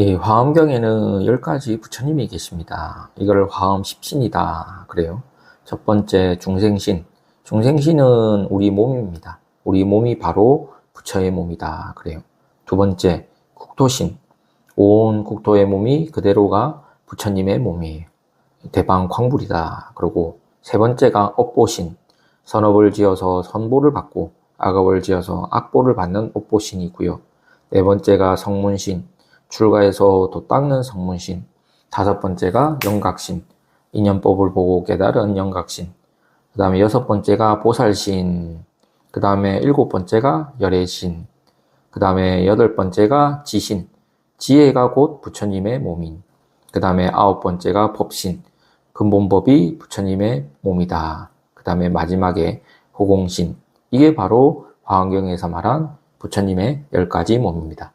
이 화엄경에는 열 가지 부처님이 계십니다. 이걸 화엄 십신이다. 그래요. 첫 번째 중생신. 중생신은 우리 몸입니다. 우리 몸이 바로 부처의 몸이다. 그래요. 두 번째 국토신. 온 국토의 몸이 그대로가 부처님의 몸이에요. 대방 광불이다. 그리고 세 번째가 업보신. 선업을 지어서 선보를 받고 악업을 지어서 악보를 받는 업보신이고요. 네 번째가 성문신. 출가해서 도 닦는 성문신. 다섯 번째가 영각신. 인연법을 보고 깨달은 영각신. 그 다음에 여섯 번째가 보살신. 그 다음에 일곱 번째가 열애신. 그 다음에 여덟 번째가 지신. 지혜가 곧 부처님의 몸인. 그 다음에 아홉 번째가 법신. 근본법이 부처님의 몸이다. 그 다음에 마지막에 호공신. 이게 바로 화엄경에서 말한 부처님의 열 가지 몸입니다.